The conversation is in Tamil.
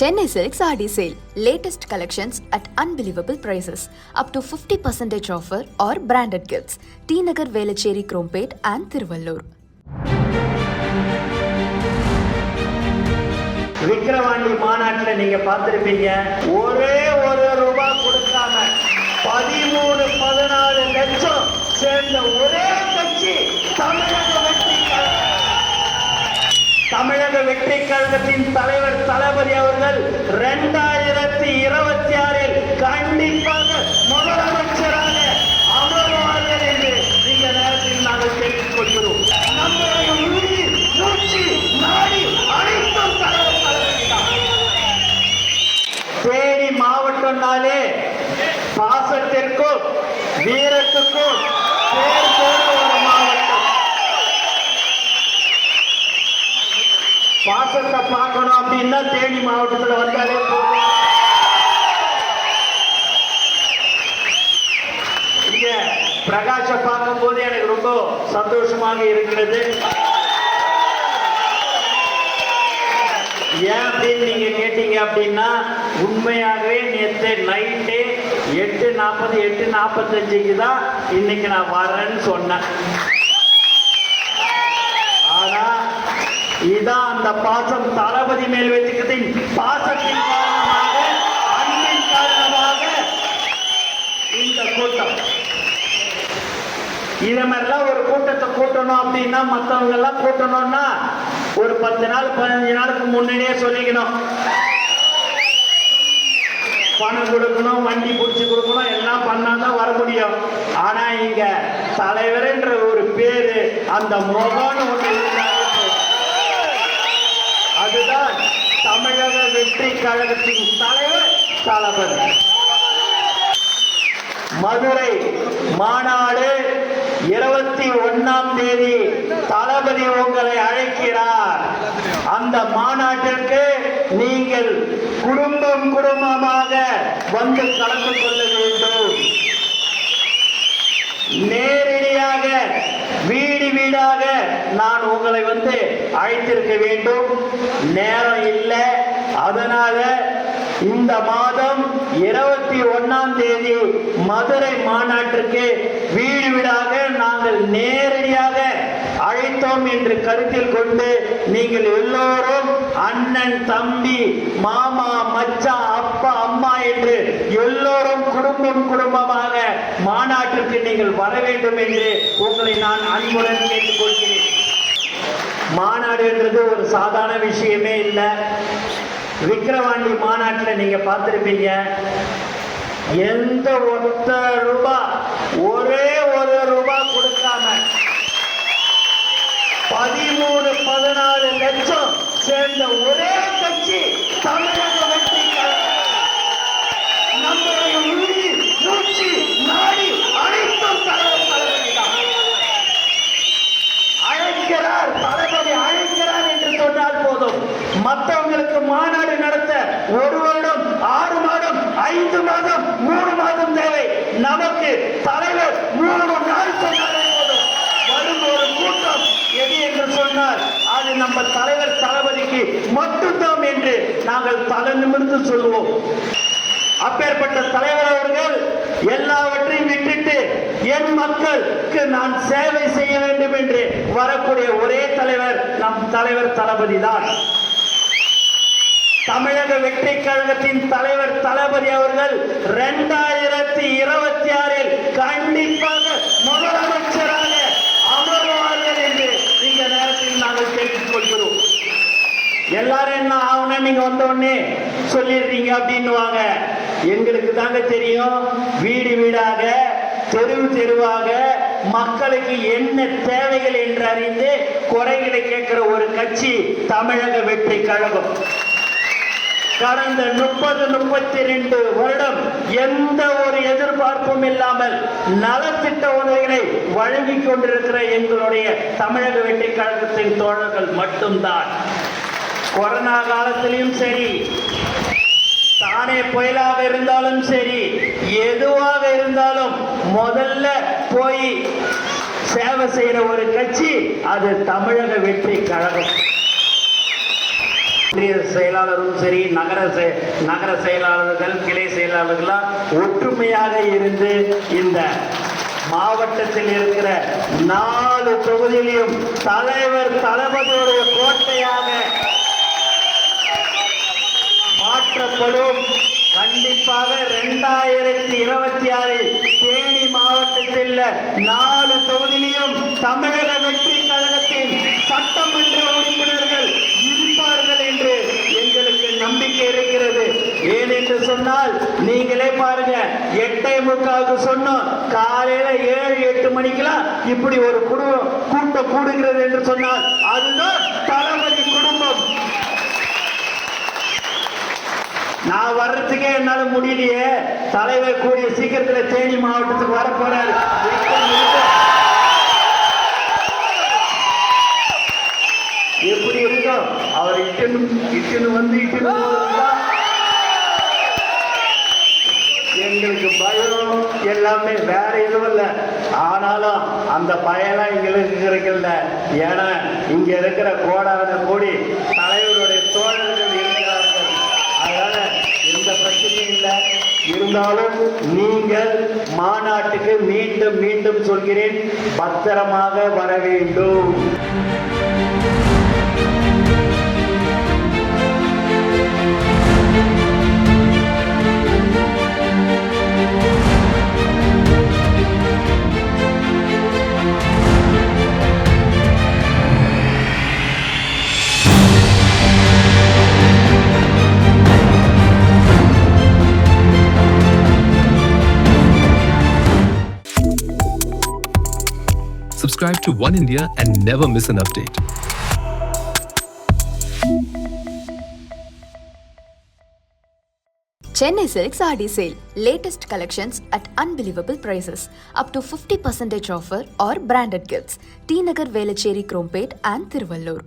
Chennai Silk Sardi Sale. Latest collections at unbelievable prices. Up to 50% offer or branded gifts. T Nagar Velachery Krompet and Thiruvallur. Vikravandi மாநாட்டில் நீங்க பார்த்திருப்பீங்க ஒரே ஒரு ரூபாய் கொடுக்காம பதிமூணு பதினாலு லட்சம் சேர்ந்த ஒரே கட்சி தமிழக வெற்றி கழகம். தமிழக வெற்றி கழகத்தின் தலைவர் தளபதி அவர்கள் இரண்டாயிரத்தி இருபத்தி ஆறில் கண்டிப்பாக முதலமைச்சராக அமர்வார்கள் என்று இந்த நேரத்தில் நாங்கள் கேட்டுக் கொள்கிறோம். நம்முடைய உயிர் மூச்சு நாடி அனைத்தும் தலைவர் தேனி மாவட்டம்னாலே பாசத்திற்கும் வீரத்துக்கும் பேர் போன ஒரு மாவட்டம் பாசத்தை பார்க்கணும் அப்படின்னா தேனி மாவட்டத்தில் வந்தாலே போதும். இங்க பிரகாஷ பார்க்கும் போது எனக்கு ரொம்ப சந்தோஷமாக இருக்கிறது ஏன் அப்படின்னு நீங்க கேட்டீங்க அப்படின்னா உண்மையாகவே நேற்று நைட்டு எட்டு நாற்பது எட்டு நாற்பத்தஞ்சுக்கு தான் இன்னைக்கு நான் வரேன்னு சொன்னேன். ஆனா இதான் அந்த பாசம் தளபதி மேல் வச்சுக்கிறதின் பாசத்தின் காரணமாக அன்பின் காரணமாக இந்த கூட்டம். இத மாதிரிலாம் ஒரு கூட்டத்தை கூட்டணும் அப்படின்னா மற்றவங்க எல்லாம் கூட்டணும்னா ஒரு பத்து நாள் பதினஞ்சு நாளுக்கு முன்னாடியே சொல்லிக்கணும். பணம் கொடுக்கணும் வண்டி பிடிச்சி கொடுக்கணும் எல்லாம் பண்ணாதான் வர முடியும். ஆனா இங்க தலைவர்ன்ற ஒரு பேரு அந்த முகம்னு ஒன்று இருந்தாலே அதுதான் தமிழக வெற்றி கழகத்தின் தலைவர் தளபதி. மதுரை மாநாடு இருபத்தி ஒன்னாம் தேதி தளபதி உங்களை அழைக்கிறார். அந்த மாநாட்டிற்கு நீங்கள் குடும்பம் குடும்பமாக வந்து கலந்து கொள்ள வேண்டும். நேரடியாக வீடாக நான் உங்களை வந்து அழைத்திருக்க வேண்டும். நேரம் இல்லை. அதனால இந்த மாதம் இருபத்தி ஒன்னாம் தேதி மதுரை மாநாட்டிற்கு வீடு வீடாக நாங்கள் நேரடியாக அழைத்தோம் என்று கருத்தில் கொண்டு நீங்கள் எல்லோரும் அண்ணன் தம்பி மாமா மச்சான் அப்பா அம்மா என்று எல்லோரும் குடும்பம் குடும்பமாக மாநாட்டிற்கு நீங்கள் வர வேண்டும் என்று உங்களை நான் அன்புடன் கேட்டுக்கொள்கிறேன். மாநாடு என்றது ஒரு சாதாரண விஷயமே இல்லை. விக்கிரவாண்டி மாநாட்டில் நீங்க பார்த்துருப்பீங்க. எந்த ஒத்த ரூபா ஒரே ஒரு ரூபா கொடுக்காம பதிமூணு பதினாலு லட்சம் சேர்ந்த ஒரே கட்சி தமிழக வெற்றி நம்முடைய உயிர் மூச்சு நாடி அனைத்தும் தலைவர் தளபதி அழைக்கிறார் தளபதி அழைக்கிறார் என்று சொன்னால் போதும். மற்றவங்களுக்கு மாநாடு நடத்த ஒரு வருடம் ஆறு மாதம் ஐந்து மாதம் மூணு மாதம் தேவை. நமக்கு தலைவர் மூணு நாள் சொன்னாலே போதும். வரும் ஒரு கூட்டம் எது என்று சொன்னால் அது நம்ம தலைவர் தளபதிக்கு மட்டும்தான் என்று நாங்கள் தலை நிமிர்ந்து சொல்லுவோம். அப்பேற்பட்ட தலைவர் அவர்கள் எல்லாவற்றையும் விட்டுட்டு என் மக்களுக்கு நான் சேவை செய்ய வேண்டும் என்று வரக்கூடிய ஒரே தலைவர் நம் தலைவர் தளபதி தான். தமிழக வெற்றி கழகத்தின் தலைவர் தளபதி அவர்கள் இரண்டாயிரத்தி இருபத்தி ஆறில் கண்டிப்பாக முதலமைச்சராக அமர்வார்கள் என்று இந்த நேரத்தில் நாங்கள் கேட்டுக் கொள்கிறோம் எல்லாரும் என்ன ஆகணும் நீங்க வந்தோடனே சொல்லிடுறீங்க அப்படின்னுவாங்க. எங்களுக்கு தாங்க தெரியும் வீடு வீடாக தெருவு தெருவாக மக்களுக்கு என்ன தேவைகள் என்று அறிந்து குறைகளை கேட்கிற ஒரு கட்சி தமிழக வெற்றி கழகம். கடந்த முப்பது முப்பத்தி ரெண்டு வருடம் எந்த ஒரு எதிர்பார்ப்பும் இல்லாமல் நலத்திட்ட உதவிகளை வழங்கி கொண்டிருக்கிற எங்களுடைய தமிழக வெற்றி கழகத்தின் தோழர்கள் மட்டும்தான். கொரோனா காலத்திலையும் சரி தானே புயலாக இருந்தாலும் சரி எதுவாக இருந்தாலும் முதல்ல போய் சேவை செய்யற ஒரு கட்சி அது தமிழக வெற்றி கழகம். செயலாளரும் சரி நகர செ- நகர செயலாளர்கள் கிளை செயலாளர்கள்லாம் ஒற்றுமையாக இருந்து இந்த மாவட்டத்தில் இருக்கிற நாலு தொகுதியிலும் தலைவர் தளபதியுடைய கோட்டையாக மாற்றப்படும். கண்டிப்பாக இரண்டாயிரத்தி இருபத்தி ஆறில் தேனி மாவட்டத்தில் நாலு தொகுதியிலும் தமிழக வெற்றி கழகத்தின் சட்டமன்ற உறுப்பினர்கள் இருப்பார்கள் என்று எங்களுக்கு நம்பிக்கை இருக்கிறது. ஏன் என்று சொன்னால் நீங்களே பாருங்க எட்டை முக்காவுக்கு சொன்னோம் காலையில ஏழு எட்டு மணிக்கெல்லாம் இப்படி ஒரு குடும்பம் கூட்டம் கூடுகிறது என்று சொன்னால் அதுதான் தளபதி குடும்பம். நான் வர்றதுக்கே என்னால முடியலையே. தலைவர் கூடிய சீக்கிரத்துல தேனி மாவட்டத்துக்கு வர போறாரு. எப்படி இருக்கும் அவர் இட்டுன்னு இட்டுன்னு வந்து எங்களுக்கு பயம். எல்லாமே வேற எதுவும் இல்லை. ஆனாலும் அந்த பயம்லாம் எங்களுக்கு கிடைக்கல. ஏன்னா இங்க இருக்கிற கோடான கோடி தலைவருடைய தோழர் இருக்கிறார்கள் அதனால எந்த பிரச்சனையும் இல்லை இருந்தாலும் நீங்கள் மாநாட்டுக்கு மீண்டும் மீண்டும் சொல்கிறேன் பத்திரமாக வர வேண்டும். Subscribe to One India and never miss an update. Chennai Silks RD sale. Latest collections at unbelievable prices. Up to 50% offer or branded gifts. T Nagar Velachery Krompet and Tiruvallur.